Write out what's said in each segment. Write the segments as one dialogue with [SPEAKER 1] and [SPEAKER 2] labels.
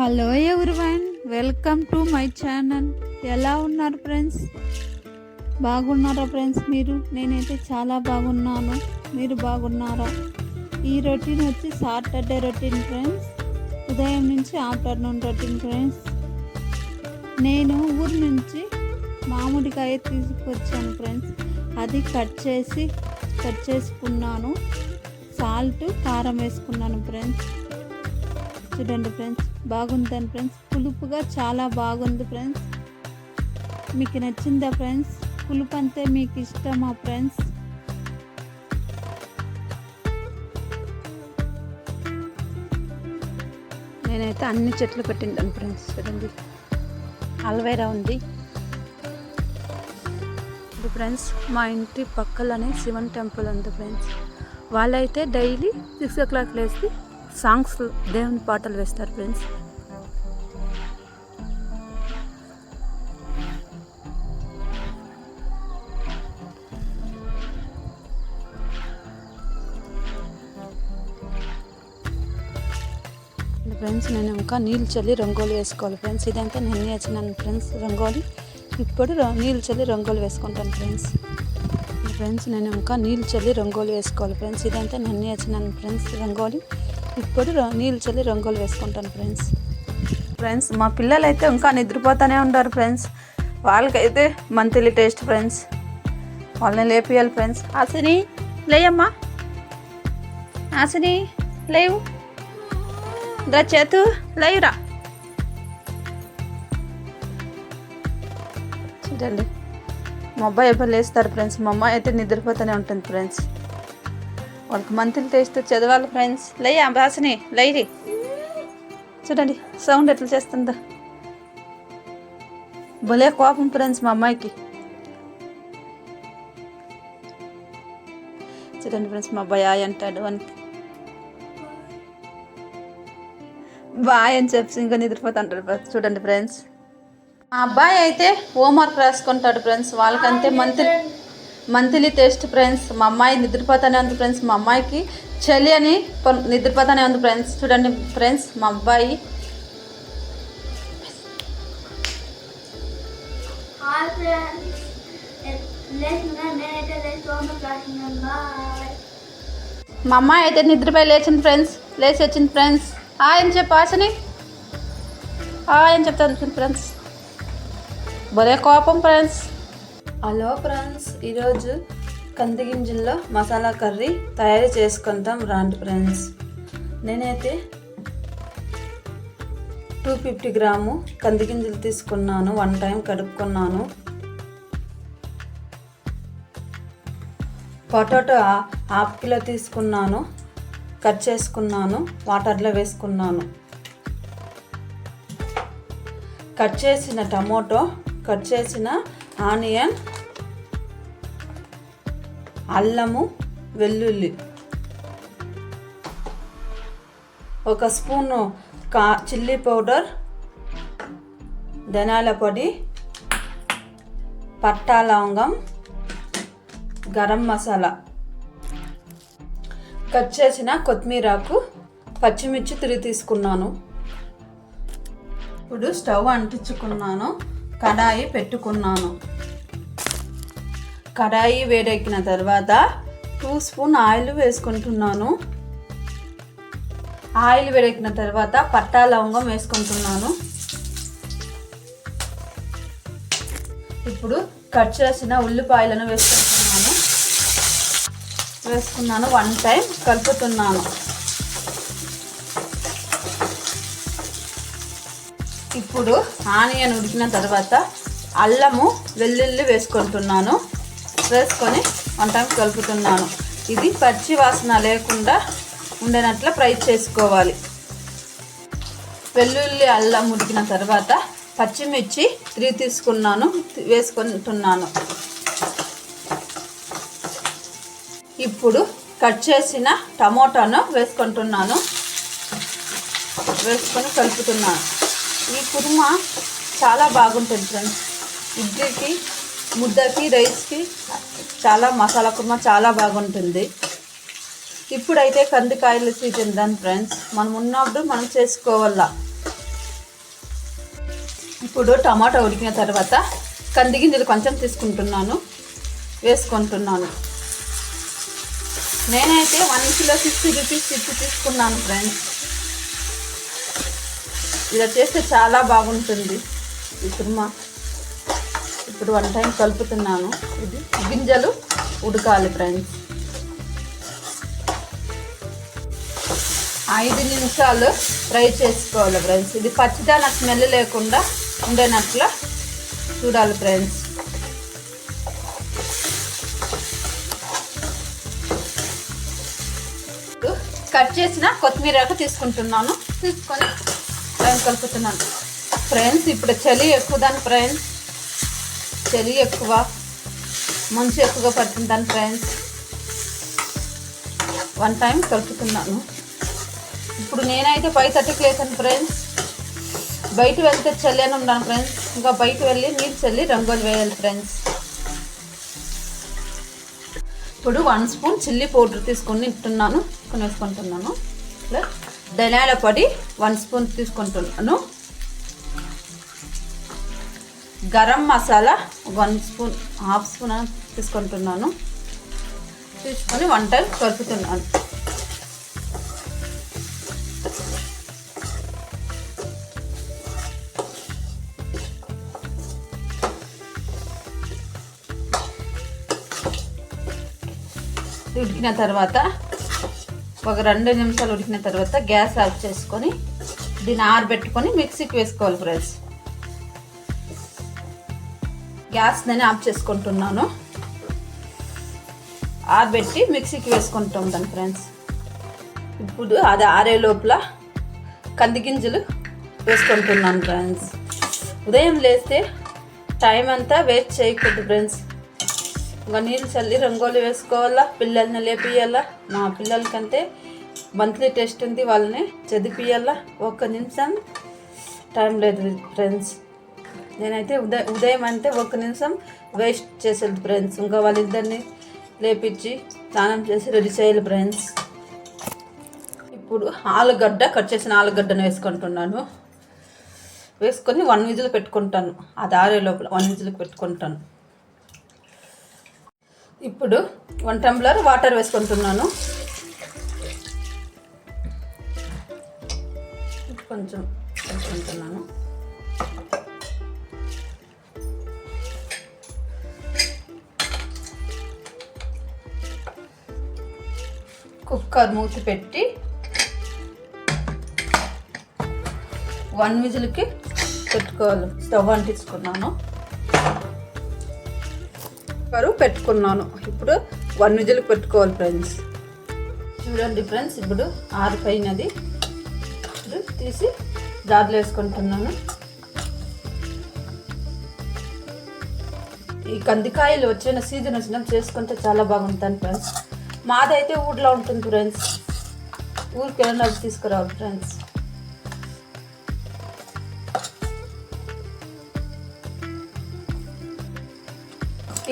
[SPEAKER 1] Hello everyone welcome to my channel. ఎలా ఉన్నారు friends? బాగున్నారా ఫ్రెండ్స్ మీరు? నేనైతే చాలా బాగున్నాను. మీరు బాగున్నారా? ఈ రొటీన్ వచ్చి సాటర్డే రొటీన్ ఫ్రెండ్స్. ఉదయం నుంచి ఆఫ్టర్నూన్ రొటీన్ ఫ్రెండ్స్. నేను ఊరు నుంచి మామిడికాయ తీసుకొచ్చాను ఫ్రెండ్స్. అది కట్ చేసి కట్ చేసుకున్నాను. సాల్ట్ కారం వేసుకున్నాను ఫ్రెండ్స్. చూడండి ఫ్రెండ్స్. బాగుందని ఫ్రెండ్స్. పులుపుగా చాలా బాగుంది ఫ్రెండ్స్. మీకు నచ్చిందా ఫ్రెండ్స్? పులుపు అంతే మీకు ఇష్టమా ఫ్రెండ్స్? నేనైతే అన్ని చెట్లు పెట్టిండాను ఫ్రెండ్స్. చూడండి. అల్వేరా ఉంది. ఇది ఫ్రెండ్స్ మా ఇంటి పక్కలనే శివన్ టెంపుల్ ఉంది ఫ్రెండ్స్. వాళ్ళైతే డైలీ సిక్స్ ఓ క్లాక్ లేచి సాంగ్స్ దేవుని పాటలు వేస్తారు ఫ్రెండ్స్. ఫ్రెండ్స్ నేను ఇంకా నీళ్ళు చల్లి రంగోలి వేసుకోవాలి ఫ్రెండ్స్. ఇదంతా నేను వేసినాను ఫ్రెండ్స్ రంగోలి. ఇప్పుడు నీళ్ళు చల్లి రంగోలి వేసుకుంటాను ఫ్రెండ్స్. ఫ్రెండ్స్ నేను ఇంకా నీళ్ళు చల్లి రంగోలి వేసుకోవాలి ఫ్రెండ్స్. ఇదంతా నేను వేసినాను ఫ్రెండ్స్ రంగోలి. ఇప్పుడు ర- నీళ్ళు చల్లి రంగోలి వేసుకుంటాను ఫ్రెండ్స్. ఫ్రెండ్స్ మా పిల్లలు అయితే ఇంకా నిద్రపోతూనే ఉంటారు ఫ్రెండ్స్. వాళ్ళకైతే మంత్లీ టేస్ట్ ఫ్రెండ్స్. వాళ్ళని లేపియాలి ఫ్రెండ్స్. ఆశని లేయమ్మా. ఆశని లేవు. దా చేతు లేవురా చూడండి. మా అబ్బాయి ఎప్పుడు లేస్తారు ఫ్రెండ్స్? మా అమ్మాయి అయితే నిద్రపోతూనే ఉంటుంది ఫ్రెండ్స్. వాళ్ళకి మంత్లీ టేస్ట్ చదవాలి ఫ్రెండ్స్ లేయా బాసని లైరి. చూడండి సౌండ్ ఎట్లా చేస్తుందా. భలే కోపం ఫ్రెండ్స్ మా అమ్మాయికి. చూడండి ఫ్రెండ్స్ మా అబ్బాయి ఆయ అంటాడు అని. బాయ్ అని చెప్పి ఇంకా నిద్రపోతుంటాడు చూడండి ఫ్రెండ్స్ మా అబ్బాయి అయితే హోంవర్క్ రాసుకుంటాడు ఫ్రెండ్స్ వాళ్ళకంతే మంత్లీ మంత్లీ టెస్ట్ ఫ్రెండ్స్ మా అమ్మాయి నిద్రపోతానే ఉంది ఫ్రెండ్స్ మా అమ్మాయికి చలి అని నిద్రపోతానే ఉంది ఫ్రెండ్స్ చూడండి ఫ్రెండ్స్ మా అబ్బాయి. మా అమ్మాయి అయితే నిద్రపోయి లేచింది ఫ్రెండ్స్ లేచి వచ్చింది ఫ్రెండ్స్. హాయ్ అని చెప్పు ఆశని. హాయ్ అని చెప్తాను ఫ్రెండ్స్. భలే కోపం ఫ్రెండ్స్. హలో ఫ్రెండ్స్ ఈరోజు కంది గింజల్లో మసాలా కర్రీ తయారు చేసుకుందాం రాండి ఫ్రెండ్స్. నేనైతే టూ ఫిఫ్టీ గ్రాము కంది గింజలు తీసుకున్నాను వన్ టైం కడుక్కున్నాను. పొటాటో హాఫ్ కిలో తీసుకున్నాను కట్ చేసుకున్నాను వాటర్లో వేసుకున్నాను. కట్ చేసిన టమోటో కట్ చేసిన ఆనియన్ అల్లము వెల్లుల్లి. ఒక స్పూను కా చిల్లీ పౌడర్ ధనాల పొడి పట్టా లవంగం గరం మసాలా. కట్ చేసిన కొత్తిమీరాకు పచ్చిమిర్చి తిరిగి తీసుకున్నాను. ఇప్పుడు స్టవ్ అంటించుకున్నాను. కడాయి పెట్టుకున్నాను. కడాయి వేడెక్కిన తర్వాత టూ స్పూన్ ఆయిల్ వేసుకుంటున్నాను. ఆయిల్ వేడెక్కిన తర్వాత పట్టా లవంగం వేసుకుంటున్నాను. ఇప్పుడు కట్ చేసిన ఉల్లిపాయలను వేసుకుంటున్నాను. వేసుకున్నాను. వన్ టైం కలుపుతున్నాను. ఇప్పుడు ఆనియన్ ఉడికిన తర్వాత అల్లము వెల్లుల్లి వేసుకుంటున్నాను. వేసుకొని వంట కలుపుతున్నాను. ఇది పచ్చి వాసన లేకుండా ఉండేనట్లు ఫ్రై చేసుకోవాలి. వెల్లుల్లి అల్లం ఉడికిన తర్వాత పచ్చిమిర్చి త్రీ తీసుకున్నాను వేసుకుంటున్నాను. ఇప్పుడు కట్ చేసిన టమోటాను వేసుకుంటున్నాను. వేసుకొని కలుపుతున్నాను. ఈ కుర్మా చాలా బాగుంటుంది ఫ్రెండ్స్ ఇడ్లీకి ముద్దకి రైస్కి చాలా మసాలా కుర్మా చాలా బాగుంటుంది. ఇప్పుడైతే కందికాయలు సీజన్ దాని ఫ్రెండ్స్ మనం ఉన్నప్పుడు మనం చేసుకోవాలా. ఇప్పుడు టమాటా ఉడికిన తర్వాత కంది గింజలు కొంచెం తీసుకుంటున్నాను. వేసుకుంటున్నాను. నేనైతే వన్ కిలో సిక్స్టీ రూపీస్ ఇచ్చి తీసుకున్నాను ఫ్రెండ్స్ ఇలా చేస్తే చాలా బాగుంటుంది. ఈ కుర్మా. ఇప్పుడు వన్ టైం కలుపుతున్నాను. ఇది గింజలు ఉడకాలి ఫ్రెండ్స్ ఐదు నిమిషాలు ఫ్రై చేసుకోవాలి ఫ్రెండ్స్ ఇది పచ్చిదాన స్మెల్ లేకుండా ఉండేనట్లు చూడాలి ఫ్రెండ్స్ కట్ చేసిన కొత్తిమీర తీసుకుంటున్నాను. తీసుకొని ఫ్రెండ్స్ కలుపుతున్నాను. ఫ్రెండ్స్ ఇప్పుడు చలి ఎక్కువ దాని ఫ్రెండ్స్. చలి ఎక్కువ మంచు ఎక్కువగా పడుతుంది దాని ఫ్రెండ్స్. వన్ టైం కలుపుతున్నాను. ఇప్పుడు నేనైతే ఫైవ్ థర్టీకి వేసాను ఫ్రెండ్స్. బయట వెళ్తే చలి అని ఉన్నాను ఫ్రెండ్స్. ఇంకా బయట వెళ్ళి నీరు చల్లి రంగులు వేయాలి ఫ్రెండ్స్. ఇప్పుడు వన్ స్పూన్ చిల్లీ పౌడర్ తీసుకొని ఇట్టున్నాను తీసుకొని వేసుకుంటున్నాను ప్లస్ ధనియాల పొడి వన్ స్పూన్ తీసుకుంటున్నాను. Garam masala one spoon half spoon తీసుకుంటున్నాను. తీసుకొని వన్ టైం కలుపుతున్నాను. ఉడికిన తర్వాత ఒక రెండు నిమిషాలు ఉడికిన తర్వాత గ్యాస్ ఆఫ్ చేసుకొని దీన్ని ఆరబెట్టుకొని మిక్సీకి వేసుకోవాలి ఫ్రెండ్స్. గ్యాస్ నేను ఆఫ్ చేసుకుంటున్నాను. ఆరబెట్టి మిక్సీకి వేసుకుంటాం ఫ్రెండ్స్. ఇప్పుడు అది ఆరే లోపల కంది గింజలు వేసుకుంటున్నాను ఫ్రెండ్స్. ఉదయం లేస్తే టైం అంతా వేస్ట్ చేయకూడదు ఫ్రెండ్స్. ఇంకా నీళ్ళు చల్లి రంగోలి వేసుకోవాలా పిల్లల్ని లేపియాలా మా పిల్లలకంటే మంత్లీ టెస్ట్ ఉంది వాళ్ళని చదివియాలా ఒక్క నిమిషం టైం లేదు ఫ్రెండ్స్. నేనైతే ఉదయం ఉదయం అంటే ఒక్క నిమిషం వేస్ట్ చేసేది ఫ్రెండ్స్. ఇంకా వాళ్ళిద్దరిని లేపించి స్నానం చేసి రెడీ చేయాలి ఫ్రెండ్స్. ఇప్పుడు ఆలుగడ్డ కట్ చేసిన ఆలుగడ్డను వేసుకుంటున్నాను. వేసుకొని వన్ విజిల్ పెట్టుకుంటాను. అది ఆరే లోపల వన్ విజిల్కి పెట్టుకుంటాను. ఇప్పుడు వన్ టంబ్లర్ వాటర్ వేసుకుంటున్నాను. కొంచెం వేసుకుంటున్నాను. కుక్కర్ మూసి పెట్టి వన్ విజిల్కి పెట్టుకోవాలి. స్టవ్ అంటించుకున్నాను. కుక్కరు పెట్టుకున్నాను. ఇప్పుడు వన్ విజిల్ పెట్టుకోవాలి ఫ్రెండ్స్. చూడండి ఫ్రెండ్స్ ఇప్పుడు ఆరిపోయినది ఇప్పుడు తీసి జార్లో వేసుకుంటున్నాను. ఈ కందికాయలు వచ్చిన సీజన్ వచ్చినప్పుడు చేసుకుంటే చాలా బాగుంటుంది ఫ్రెండ్స్. మాదైతే ఊర్లో ఉంటుంది ఫ్రెండ్స్. ఊరికి వెళ్ళినప్పుడు తీసుకురావాలి ఫ్రెండ్స్.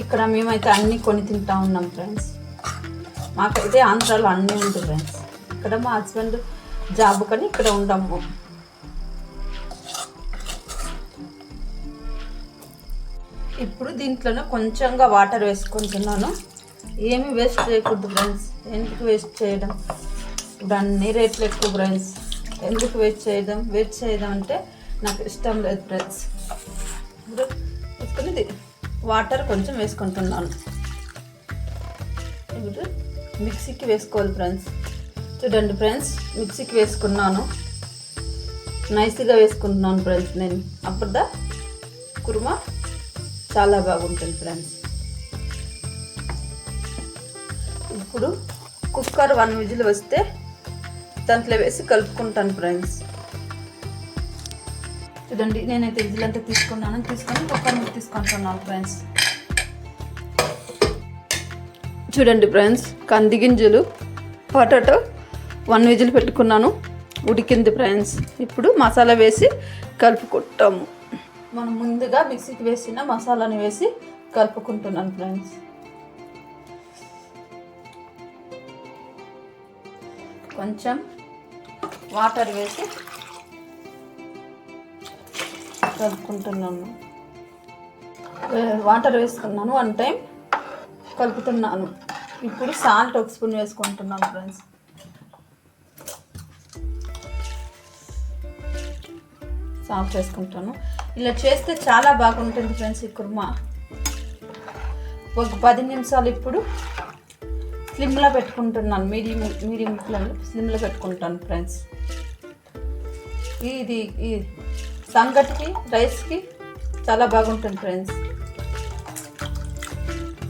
[SPEAKER 1] ఇక్కడ మేమైతే అన్నీ కొని తింటా ఉన్నాం ఫ్రెండ్స్ మాకైతే ఆంధ్రాలో అన్నీ ఉంటుంది ఫ్రెండ్స్ ఇక్కడ మా హస్బెండ్ జాబ్ కానీ ఇక్కడ ఉండము ఇప్పుడు దీంట్లోనే కొంచెంగా వాటర్ వేసుకుంటున్నాను. ఏమి వేస్ట్ చేయకూడదు ఫ్రెండ్స్ ఎందుకు వేస్ట్ చేయడం? ఇప్పుడు అన్ని రేట్లు ఎక్కువ ఫ్రెండ్స్ ఎందుకు వేస్ట్ చేయడం? వేస్ట్ చేయడం అంటే నాకు ఇష్టం లేదు ఫ్రెండ్స్ ఇప్పుడు వాటర్ కొంచెం వేసుకుంటున్నాను. ఇప్పుడు మిక్సీకి వేసుకోవాలి ఫ్రెండ్స్. చూడండి ఫ్రెండ్స్ మిక్సీకి వేసుకున్నాను. నైస్గా వేసుకుంటున్నాను ఫ్రెండ్స్ నేను. అప్పుడుదా కుర్మా చాలా బాగుంటుంది ఫ్రెండ్స్. ఇప్పుడు కుక్కర్ వన్ విజిల్ వస్తే దాంట్లో వేసి కలుపుకుంటాను ఫ్రెండ్స్. చూడండి నేనైతే విజిల్ అంతా తీసుకున్నాను. తీసుకొని కుక్కర్ మీద తీసుకుంటున్నాను ఫ్రెండ్స్ చూడండి ఫ్రెండ్స్ కంది గింజలు పొటాటో వన్ విజిల్ పెట్టుకున్నాను. ఉడికింది ఫ్రెండ్స్ ఇప్పుడు మసాలా వేసి కలుపుకుంటాము. మనం ముందుగా మిక్సీకి వేసిన మసాలాని వేసి కలుపుకుంటున్నాను ఫ్రెండ్స్ కొంచెం వాటర్ వేసి కలుపుకుంటున్నాను. వాటర్ వేసుకున్నాను వన్ టైం కలుపుతున్నాను. ఇప్పుడు సాల్ట్ ఒక స్పూన్ వేసుకుంటున్నాను ఫ్రెండ్స్. సాల్ట్ వేసుకుంటాను. ఇలా చేస్తే చాలా బాగుంటుంది ఫ్రెండ్స్ ఈ కుర్మా. ఒక పది నిమిషాలు ఇప్పుడు స్లిమ్లో పెట్టుకుంటున్నాను. మీడియం మీడియం ఫ్లేమ్లో స్లిమ్లో పెట్టుకుంటాను ఫ్రెండ్స్. ఇది ఇది సంగటికి రైస్కి చాలా బాగుంటుంది ఫ్రెండ్స్.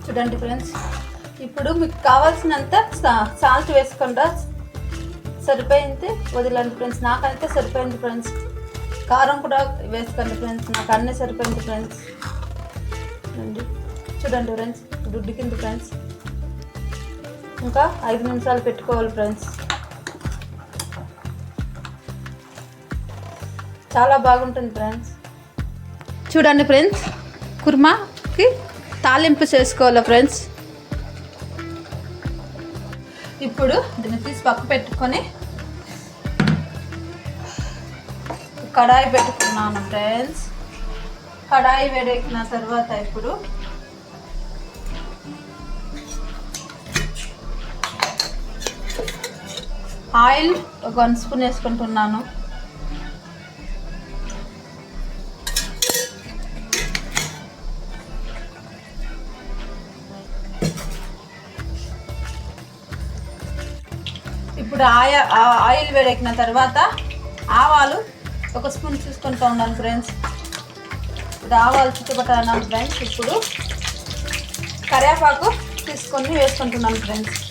[SPEAKER 1] చూడండి ఫ్రెండ్స్. ఇప్పుడు మీకు కావాల్సినంత సా- సాల్ట్ వేసుకుండా సరిపోయింది వదిలండి ఫ్రెండ్స్. నాకైతే సరిపోయింది ఫ్రెండ్స్. కారం కూడా వేసుకోండి ఫ్రెండ్స్. నాకు అన్నీ సరిపోయింది ఫ్రెండ్స్. చూడండి. చూడండి ఫ్రెండ్స్. ఇప్పుడు ఉడికింది ఫ్రెండ్స్. ఇంకా ఐదు నిమిషాలు పెట్టుకోవాలి ఫ్రెండ్స్. చాలా బాగుంటుంది ఫ్రెండ్స్. చూడండి ఫ్రెండ్స్ కుర్మాకి తాలింపు చేసుకోవాలి ఫ్రెండ్స్? ఇప్పుడు దీన్ని తీసి పక్క పెట్టుకొని కడాయి పెట్టుకున్నాను ఫ్రెండ్స్. కడాయి వేడెక్కిన తర్వాత ఇప్పుడు ఆయిల్ ఒక వన్ స్పూన్ వేసుకుంటున్నాను. ఇప్పుడు ఆయా ఆ- ఆయిల్ వేడెక్కిన తర్వాత ఆవాలు ఒక స్పూన్ తీసుకుంటూ ఉన్నాను ఫ్రెండ్స్. ఇప్పుడు ఆవాలు చుట్టుపట్టాను ఫ్రెండ్స్ ఇప్పుడు కరివేపాకు తీసుకొని వేసుకుంటున్నాను ఫ్రెండ్స్.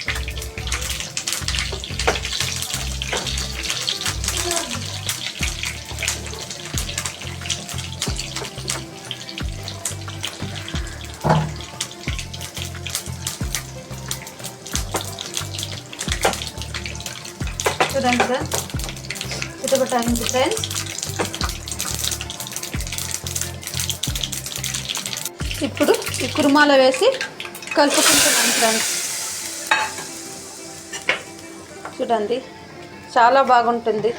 [SPEAKER 1] చూడండి ఫ్రెండ్స్ చుట్టుపట్టాలి ఫ్రెండ్స్ ఇప్పుడు ఈ కుర్మాల వేసి కలుపుకుంటున్నాను ఫ్రెండ్స్ చూడండి చాలా బాగుంటుంది.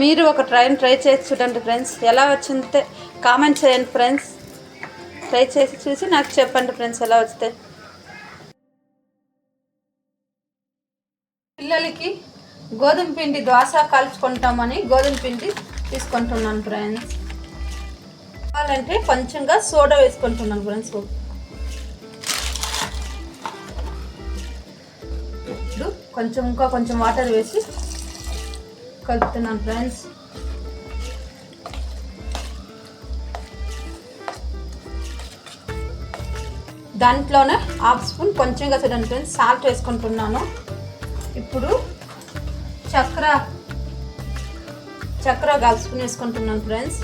[SPEAKER 1] మీరు ఒక ట్రైన్ ట్రై చేసి చూడండి ఫ్రెండ్స్ ఎలా వచ్చిందో కామెంట్ చేయండి ఫ్రెండ్స్ ట్రై చేసి చూసి నాకు చెప్పండి ఫ్రెండ్స్ ఎలా వస్తే. పిల్లలకి గోధుమ పిండి దోశ కాల్చుకుంటామని గోధుమ పిండి తీసుకుంటున్నాను ఫ్రెండ్స్. కావాలంటే కొంచెంగా సోడా వేసుకుంటున్నాను ఫ్రెండ్స్. ఇప్పుడు కొంచెం ఇంకా కొంచెం వాటర్ వేసి కలుపుతున్నాను ఫ్రెండ్స్. దాంట్లోనే హాఫ్ స్పూన్ కొంచెంగా చూడండి ఫ్రెండ్స్ సాల్ట్ వేసుకుంటున్నాను. ఇప్పుడు చక్కెర చక్కెర ఒక హాఫ్ స్పూన్ వేసుకుంటున్నాను ఫ్రెండ్స్.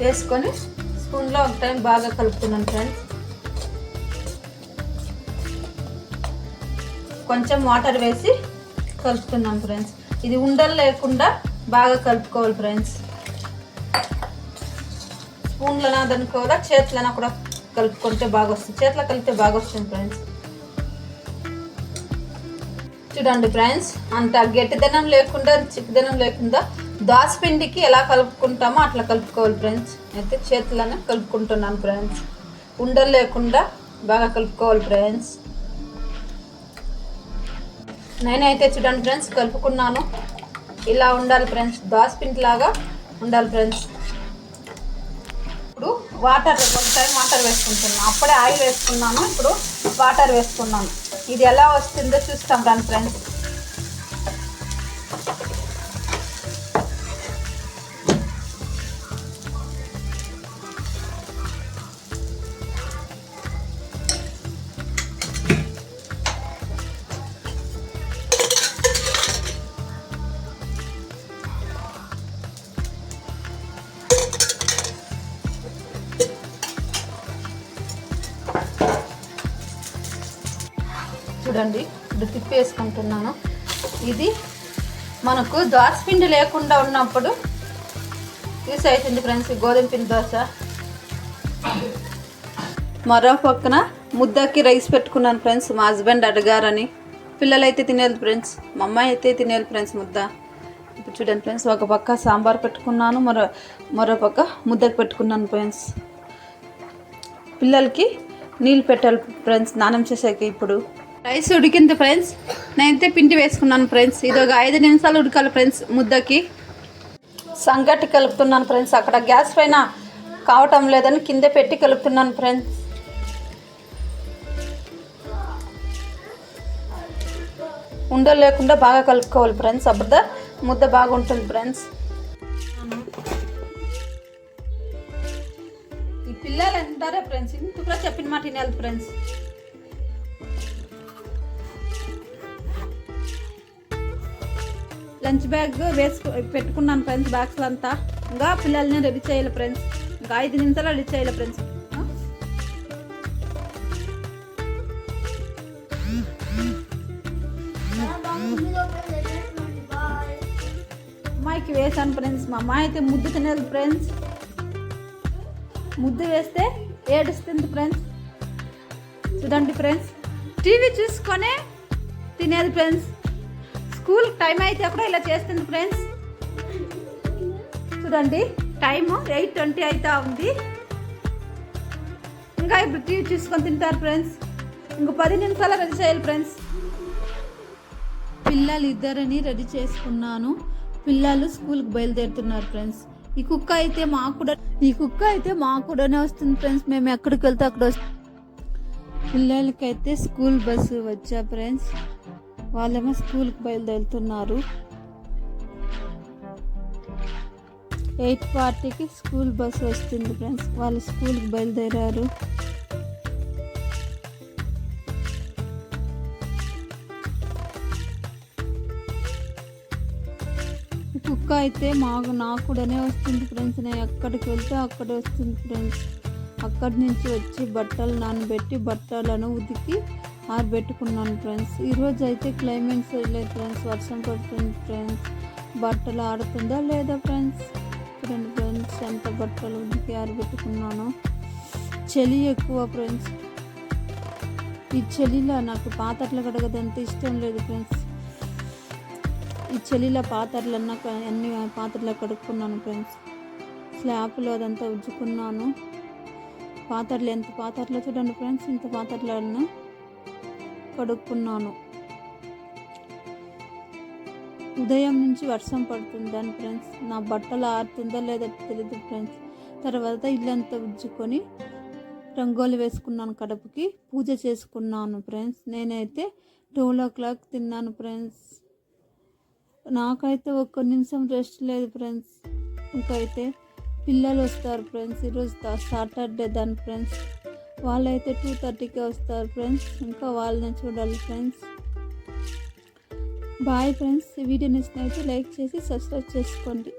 [SPEAKER 1] వేసుకొని స్పూన్లో ఒక టైం బాగా కలుపుతున్నాను ఫ్రెండ్స్. కొంచెం వాటర్ వేసి కలుపుతున్నాం ఫ్రెండ్స్. ఇది ఉండలు లేకుండా బాగా కలుపుకోవాలి ఫ్రెండ్స్. స్పూన్లనా దనుకోవాలా చేతులైనా కూడా కలుపుకుంటే బాగా వస్తుంది చేతిలో కలిపితే బాగా వస్తుంది ఫ్రెండ్స్ చూడండి ఫ్రెండ్స్ అంత గట్టిదనం లేకుండా చిక్కదనం లేకుండా పిండికి ఎలా కలుపుకుంటామో అట్లా కలుపుకోవాలి ఫ్రెండ్స్ అయితే చేతులనే కలుపుకుంటున్నాను ఫ్రెండ్స్ ఉండలు లేకుండా బాగా కలుపుకోవాలి ఫ్రెండ్స్ నేనైతే చూడండి ఫ్రెండ్స్ కలుపుకున్నాను. ఇలా ఉండాలి ఫ్రెండ్స్ పిండి లాగా ఉండాలి ఫ్రెండ్స్ ఇప్పుడు వాటర్ ఒక టైం వాటర్ వేసుకుంటున్నాను. అప్పుడే ఆయిల్ వేసుకున్నాను ఇప్పుడు వాటర్ వేసుకున్నాను. ఇది ఎలా వస్తుందో చూస్తాం రండి ఫ్రెండ్స్. చూడండి ఇప్పుడు తిప్పి వేసుకుంటున్నాను ఇది మనకు దోశ పిండి లేకుండా ఉన్నప్పుడు యూస్ అవుతుంది ఫ్రెండ్స్ గోధుమ పిండి దోశ. మరో పక్కన ముద్దకి రైస్ పెట్టుకున్నాను ఫ్రెండ్స్ మా హస్బెండ్ అడిగారని. పిల్లలైతే తినేది ఫ్రెండ్స్ మా అమ్మాయి అయితే తినేది ఫ్రెండ్స్ ముద్ద. ఇప్పుడు చూడండి ఫ్రెండ్స్ ఒక పక్క సాంబార్ పెట్టుకున్నాను మరో మరో పక్క ముద్దకు పెట్టుకున్నాను ఫ్రెండ్స్ పిల్లలకి నీళ్ళు పెట్టాలి ఫ్రెండ్స్ స్నానం చేసాక ఇప్పుడు. రైస్ ఉడికింది ఫ్రెండ్స్. నేనైతే పిండి వేసుకున్నాను ఫ్రెండ్స్. ఇది ఒక ఐదు నిమిషాలు ఉడకాలి ఫ్రెండ్స్ ముద్దకి. సంగటి కలుపుతున్నాను ఫ్రెండ్స్. అక్కడ గ్యాస్ పైన కావటం లేదని కింద పెట్టి కలుపుతున్నాను ఫ్రెండ్స్. ఉండలు లేకుండా బాగా కలుపుకోవాలి ఫ్రెండ్స్. అప్పుడు ముద్ద బాగుంటుంది ఫ్రెండ్స్. ఈ పిల్లలు అంటారా ఫ్రెండ్స్. ఇంత కూడా చెప్పిన మాట వినాలి ఫ్రెండ్స్. పంచ్ బ్యాగ్ వేసుకు పెట్టుకున్నాను ఫ్రెండ్స్ బ్యాగ్స్ అంతా. ఇంకా పిల్లల్ని రెడీ చేయాలి ఫ్రెండ్స్ ఇంకా ఐదు నిమిషాలు రెడీ చేయాలి ఫ్రెండ్స్ అమ్మాయికి వేసాను ఫ్రెండ్స్ మా అమ్మాయి అయితే ముద్దు తినేది ఫ్రెండ్స్ ముద్దు వేస్తే ఏడుస్తుంది ఫ్రెండ్స్ చూడండి ఫ్రెండ్స్ టీవీ చూసుకొనే తినేది ఫ్రెండ్స్ స్కూల్ టైం అయితే కూడా ఇలా చేస్తుంది ఫ్రెండ్స్. చూడండి టైము ఎయిట్ ట్వంటీ అయితే ఉంది. ఇంకా ఇప్పుడు టీవీ చూసుకొని తింటారు ఫ్రెండ్స్. ఇంకో పది నిమిషాలు రెడీ చేయాలి ఫ్రెండ్స్. పిల్లలు ఇద్దరిని రెడీ చేసుకున్నాను. పిల్లలు స్కూల్కి బయలుదేరుతున్నారు ఫ్రెండ్స్. ఈ కుక్క అయితే మాకు కూడా ఈ కుక్క అయితే మా కూడానే వస్తుంది ఫ్రెండ్స్. మేము ఎక్కడికి వెళ్తే అక్కడ వస్తుంది. పిల్లలకైతే స్కూల్ బస్సు వచ్చా ఫ్రెండ్స్. వాళ్ళేమో స్కూల్కి బయలుదేరుతున్నారు. ఎయిట్ ఫార్టీకి స్కూల్ బస్సు వస్తుంది ఫ్రెండ్స్. వాళ్ళు స్కూల్కి బయలుదేరారు. కుక్క అయితే మాకు నాకు కూడానే వస్తుంది ఫ్రెండ్స్. నేను ఎక్కడికి వెళ్తే అక్కడ వస్తుంది ఫ్రెండ్స్. అక్కడి నుంచి వచ్చి బట్టలు నానబెట్టి బట్టలను ఉతికి ఆరబెట్టుకున్నాను ఫ్రెండ్స్ ఈరోజు అయితే క్లైమేట్ సరిలేదు ఫ్రెండ్స్ వర్షం పడుతుంది ఫ్రెండ్స్ బట్టలు ఆడుతుందా లేదా ఫ్రెండ్స్ రెండు ఫ్రెండ్స్ ఎంత బట్టలు ఉతికి ఆరబెట్టుకున్నాను చలి ఎక్కువ ఫ్రెండ్స్ ఈ చలిలో నాకు పాతట్లు కడగదంత ఇష్టం లేదు ఫ్రెండ్స్ ఈ చలిలో పాత్రలు అన్నా అన్ని పాత్రలు కడుక్కున్నాను ఫ్రెండ్స్ స్లాబ్లో అదంతా ఉజ్జుకున్నాను పాత్రలు ఎంత పాత్రలో చూడండి ఫ్రెండ్స్ ఇంత పాత్రలను కడుక్కున్నాను. ఉదయం నుంచి వర్షం పడుతుందని ఫ్రెండ్స్ నా బట్టలు ఆరుతుందో లేదో తెలియదు ఫ్రెండ్స్ తర్వాత ఇల్లంతా ఉజ్జుకొని రంగోలి వేసుకున్నాను కడుపుకి. పూజ చేసుకున్నాను ఫ్రెండ్స్ నేనైతే టూ ఓ క్లాక్ తిన్నాను ఫ్రెండ్స్ నాకైతే ఒక్క నిమిషం రెస్ట్ లేదు ఫ్రెండ్స్ ఇంకైతే పిల్లలు వస్తారు ఫ్రెండ్స్ ఈరోజు సాటర్డే దాని ఫ్రెండ్స్ వాళ్ళైతే టూ థర్టీకే వస్తారు ఫ్రెండ్స్ ఇంకా వాళ్ళని చూడాలి ఫ్రెండ్స్ బాయ్ ఫ్రెండ్స్ వీడియో నచ్చినైతే లైక్ చేసి సబ్స్క్రైబ్ చేసుకోండి.